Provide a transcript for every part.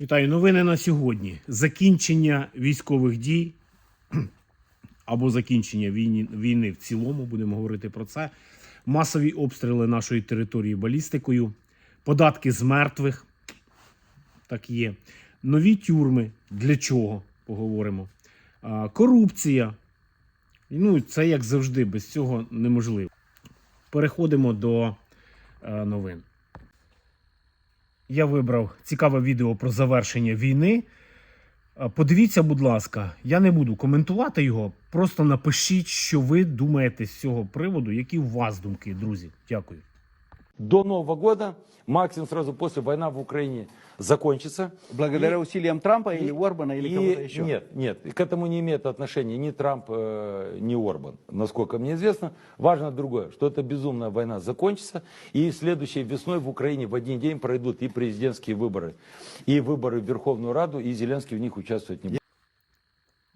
Вітаю. Новини на сьогодні. Закінчення військових дій або закінчення війни, війни в цілому, будемо говорити про це. Масові обстріли нашої території балістикою, податки з мертвих. Так є. Нові тюрми. Для чого? Поговоримо. Корупція. Ну, це як завжди, без цього неможливо. Переходимо до е, новин. Я вибрав цікаве відео про завершення війни. Подивіться, будь ласка, я не буду коментувати його. Просто напишіть, що ви думаєте з цього приводу, які у вас думки, друзі. Дякую. До Нового года, максимум сразу после война в Украине закончится. Благодаря И- усилиям Трампа и- или Орбана или кого-то еще? Нет, нет, к этому не имеет отношения ни Трамп, э, ни Орбан, насколько мне известно. Важно другое, что эта безумная война закончится, и следующей весной в Украине в один день пройдут и президентские выборы, и выборы в Верховную Раду, и Зеленский в них участвовать не будет.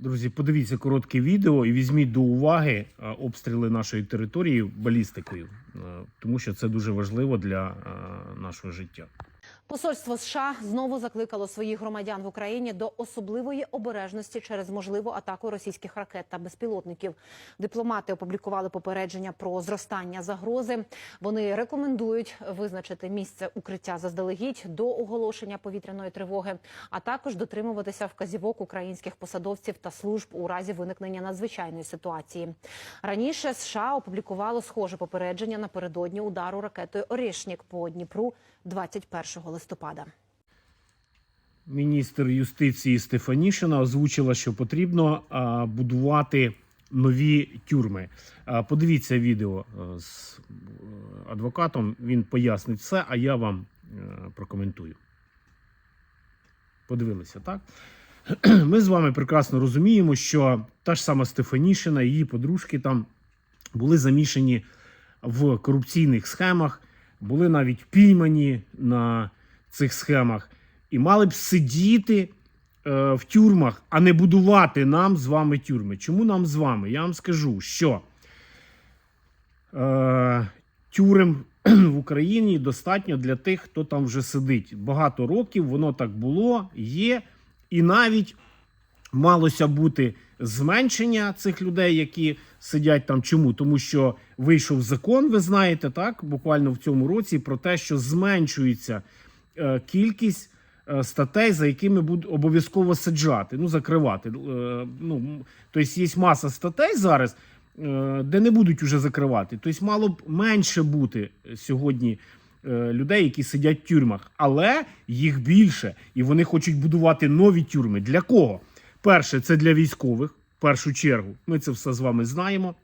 Друзі, подивіться коротке відео і візьміть до уваги е, обстріли нашої території балістикою, е, тому що це дуже важливо для е, нашого життя. Посольство США знову закликало своїх громадян в Україні до особливої обережності через можливу атаку російських ракет та безпілотників. Дипломати опублікували попередження про зростання загрози. Вони рекомендують визначити місце укриття заздалегідь до оголошення повітряної тривоги, а також дотримуватися вказівок українських посадовців та служб у разі виникнення надзвичайної ситуації. Раніше США опублікувало схоже попередження напередодні удару ракетою Орішнік по Дніпру 21 листопада. Міністр юстиції Стефанішина озвучила, що потрібно будувати нові тюрми. Подивіться відео з е, адвокатом. Він пояснить все, а я вам е, прокоментую. Подивилися, так? Ми з вами прекрасно розуміємо, що та ж сама Стефанішина, її подружки там були замішані в корупційних схемах, були навіть піймані на цих схемах і мали б сидіти е, в тюрмах, а не будувати нам з вами тюрми. Чому нам з вами? Я вам скажу, що е, тюрем в Україні достатньо для тих, хто там вже сидить. Багато років воно так було, є, і навіть малося бути зменшення цих людей, які сидять там. Чому? Тому що вийшов закон, ви знаєте, так, буквально в цьому році, про те, що зменшується кількість е, статей, за якими будуть обов'язково саджати, ну закривати. Е, ну, тобто є маса статей зараз, е, де не будуть уже закривати. Тобто мало б менше бути сьогодні е, людей, які сидять в тюрмах, але їх більше, і вони хочуть будувати нові тюрми. Для кого? Перше, це для військових, в першу чергу. Ми це все з вами знаємо.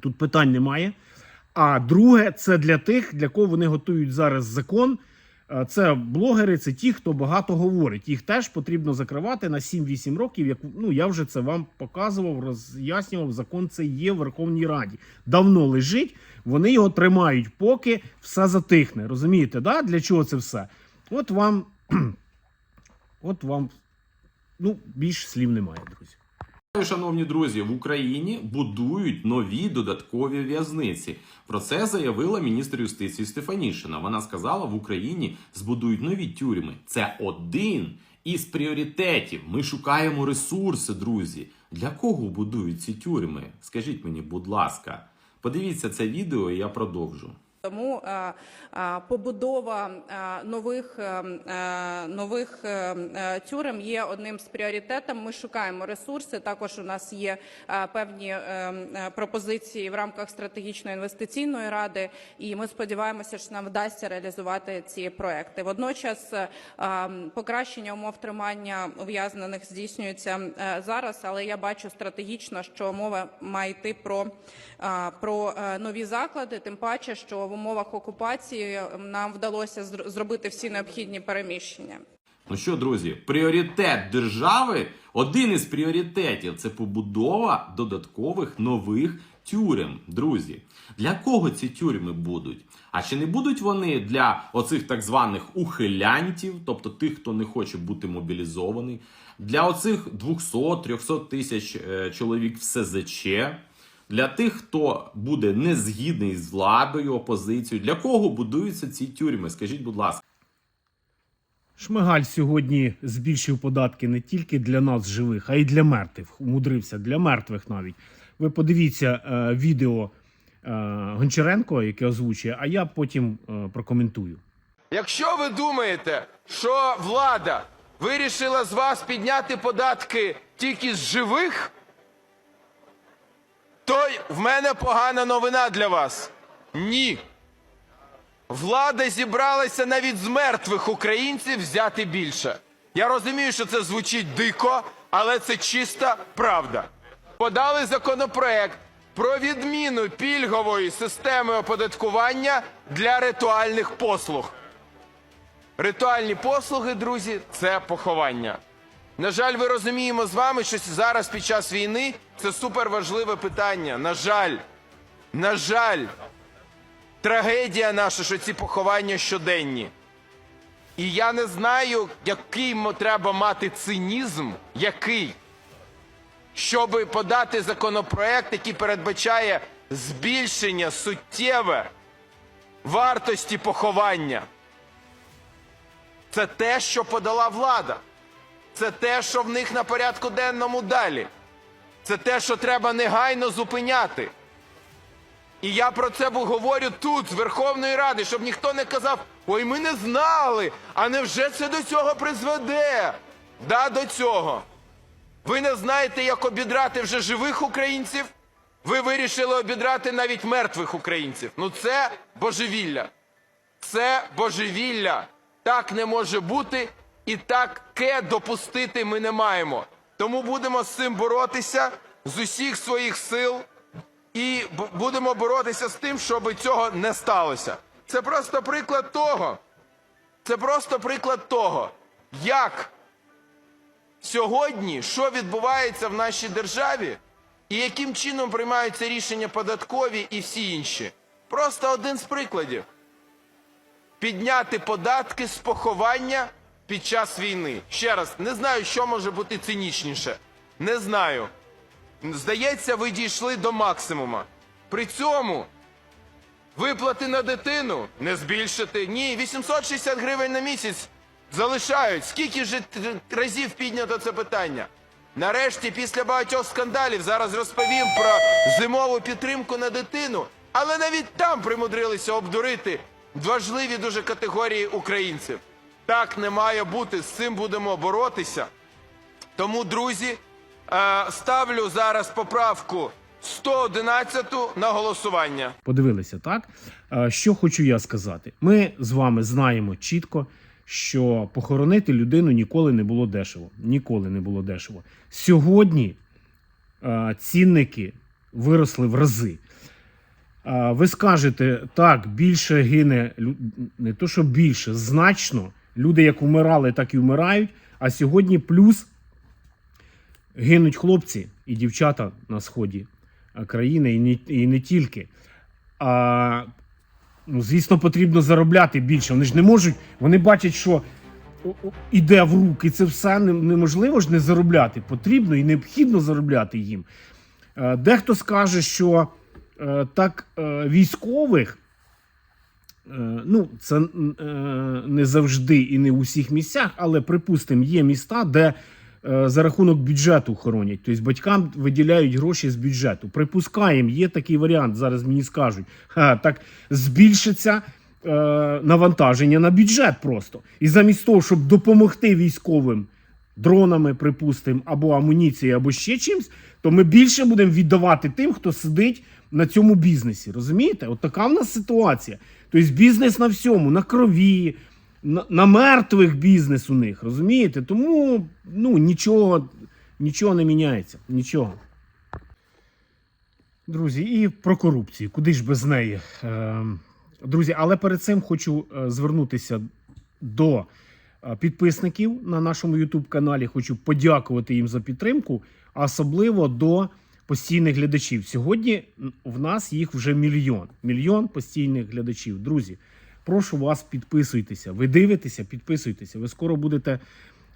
Тут питань немає. А друге, це для тих, для кого вони готують зараз закон. Е, Це блогери, це ті, хто багато говорить. Їх теж потрібно закривати на 7-8 років. Як ну я вже це вам показував, роз'яснював. Закон це є в Верховній Раді. Давно лежить. Вони його тримають, поки все затихне. Розумієте, да? для чого це все? От вам, от вам, ну більш слів немає, друзі. Шановні друзі, в Україні будують нові додаткові в'язниці. Про це заявила міністр юстиції Стефанішина. Вона сказала, в Україні збудують нові тюрми. Це один із пріоритетів. Ми шукаємо ресурси, друзі. Для кого будують ці тюрми? Скажіть мені, будь ласка, подивіться це відео, і я продовжу. Тому е, е, побудова е, нових нових тюрем є одним з пріоритетів. Ми шукаємо ресурси. Також у нас є певні пропозиції в рамках стратегічної інвестиційної ради, і ми сподіваємося, що нам вдасться реалізувати ці проекти. Водночас покращення умов тримання ув'язнених здійснюється зараз, але я бачу стратегічно, що мова має йти про, про нові заклади, тим паче, що в умовах окупації нам вдалося зробити всі необхідні переміщення. Ну що, друзі, пріоритет держави, один із пріоритетів це побудова додаткових нових тюрем. Друзі, для кого ці тюрми будуть? А чи не будуть вони для оцих так званих ухилянтів, тобто тих, хто не хоче бути мобілізований, для оцих 200-300 тисяч е, чоловік в СЗЧ, для тих, хто буде не згідний з владою, опозицією, для кого будуються ці тюрми? Скажіть, будь ласка. Шмигаль сьогодні збільшив податки не тільки для нас живих, а й для мертвих. Умудрився для мертвих навіть. Ви подивіться е, відео е, Гончаренко, яке озвучує, а я потім е, прокоментую. Якщо ви думаєте, що влада вирішила з вас підняти податки тільки з живих, то в мене погана новина для вас. Ні. Влада зібралася навіть з мертвих українців взяти більше. Я розумію, що це звучить дико, але це чиста правда. Подали законопроект про відміну пільгової системи оподаткування для ритуальних послуг. Ритуальні послуги, друзі, це поховання. На жаль, ви розуміємо з вами, що зараз під час війни це суперважливе питання. На жаль, на жаль, трагедія наша, що ці поховання щоденні. І я не знаю, який треба мати цинізм, який, щоб подати законопроект, який передбачає збільшення суттєве вартості поховання. Це те, що подала влада. Це те, що в них на порядку денному далі. Це те, що треба негайно зупиняти. І я про це говорю тут, з Верховної Ради, щоб ніхто не казав, ой, ми не знали, а невже це до цього призведе? Да, до цього. Ви не знаєте, як обідрати вже живих українців. Ви вирішили обідрати навіть мертвих українців. Ну це божевілля. Це божевілля. Так не може бути, і таке допустити ми не маємо. Тому будемо з цим боротися з усіх своїх сил і будемо боротися з тим, щоб цього не сталося. Це просто приклад того. Це просто приклад того, як сьогодні, що відбувається в нашій державі, і яким чином приймаються рішення податкові і всі інші. Просто один з прикладів підняти податки з поховання під час війни. Ще раз, не знаю, що може бути цинічніше. Не знаю. Здається, ви дійшли до максимума. При цьому виплати на дитину не збільшити. Ні, 860 гривень на місяць залишають. Скільки ж разів піднято це питання? Нарешті, після багатьох скандалів, зараз розповім про зимову підтримку на дитину, але навіть там примудрилися обдурити важливі дуже категорії українців. Так не має бути. З цим будемо боротися. Тому, друзі, е, ставлю зараз поправку 111 на голосування. Подивилися, так? Е, Що хочу я сказати? Ми з вами знаємо чітко, що похоронити людину ніколи не було дешево. Ніколи не було дешево. Сьогодні е, цінники виросли в рази. Ви скажете, так, більше гине, не то, що більше, значно. Люди як вмирали, так і вмирають. А сьогодні плюс гинуть хлопці і дівчата на сході е, країни, і не, і не тільки. А, ну, звісно, потрібно заробляти більше. Вони ж не можуть, вони бачать, що іде в руки. Це все неможливо ж не заробляти. Потрібно і необхідно заробляти їм. Е, Дехто скаже, що е, так військових. Е, Ну, це е, не завжди і не у всіх місцях, але припустимо, є міста, де е, за рахунок бюджету хоронять. Тобто батькам виділяють гроші з бюджету. Припускаємо, є такий варіант. Зараз мені скажуть. Ха, так збільшиться е, навантаження на бюджет просто. І замість того, щоб допомогти військовим дронами, припустимо, або амуніцією, або ще чимось, то ми більше будемо віддавати тим, хто сидить на цьому бізнесі. Розумієте? От така в нас ситуація. Тобто бізнес на всьому, на крові, на, на мертвих бізнес у них. Розумієте? Тому ну, нічого, нічого не міняється. Нічого. Друзі, і про корупцію. Куди ж без неї? Е, Друзі, але перед цим хочу е, звернутися до е, підписників на нашому YouTube каналі. Хочу подякувати їм за підтримку, а особливо до постійних глядачів. Сьогодні в нас їх вже мільйон. Мільйон постійних глядачів. Друзі, прошу вас, підписуйтеся. Ви дивитеся, підписуйтеся. Ви скоро будете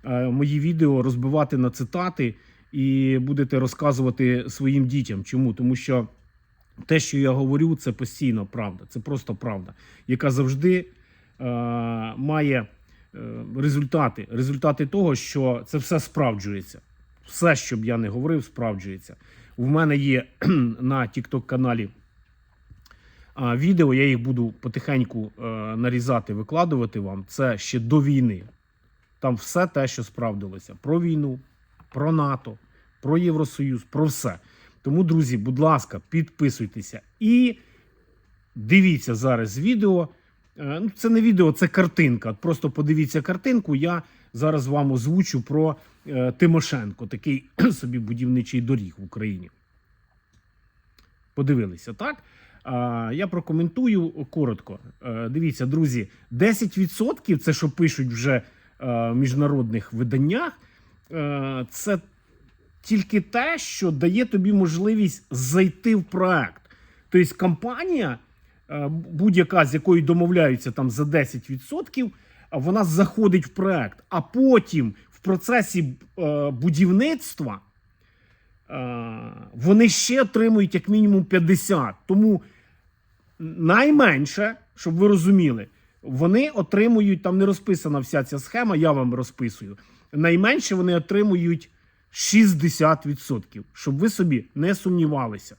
е, мої відео розбивати на цитати і будете розказувати своїм дітям. Чому? Тому що те, що я говорю, це постійно правда. Це просто правда, яка завжди е, має е, результати. Результати того, що це все справджується. Все, що б я не говорив, справджується. У мене є на TikTok каналі відео, я їх буду потихеньку е, нарізати, викладувати вам. Це ще до війни. Там все те, що справдилося: про війну, про НАТО, про Євросоюз, про все. Тому, друзі, будь ласка, підписуйтеся і дивіться зараз відео. Е, Ну, це не відео, це картинка. Просто подивіться картинку. Я зараз вам озвучу про Тимошенко, такий собі будівничий доріг в Україні. Подивилися, так? Я прокоментую коротко. Е, дивіться, друзі, 10% це що пишуть вже е, в міжнародних виданнях, е, це тільки те, що дає тобі можливість зайти в проект. Тобто компанія, е, будь-яка з якою домовляються там за 10%, а вона заходить в проект, а потім процесі е, будівництва е, вони ще отримують як мінімум 50. Тому найменше, щоб ви розуміли, вони отримують, там не розписана вся ця схема, я вам розписую. Найменше вони отримують 60%, щоб ви собі не сумнівалися.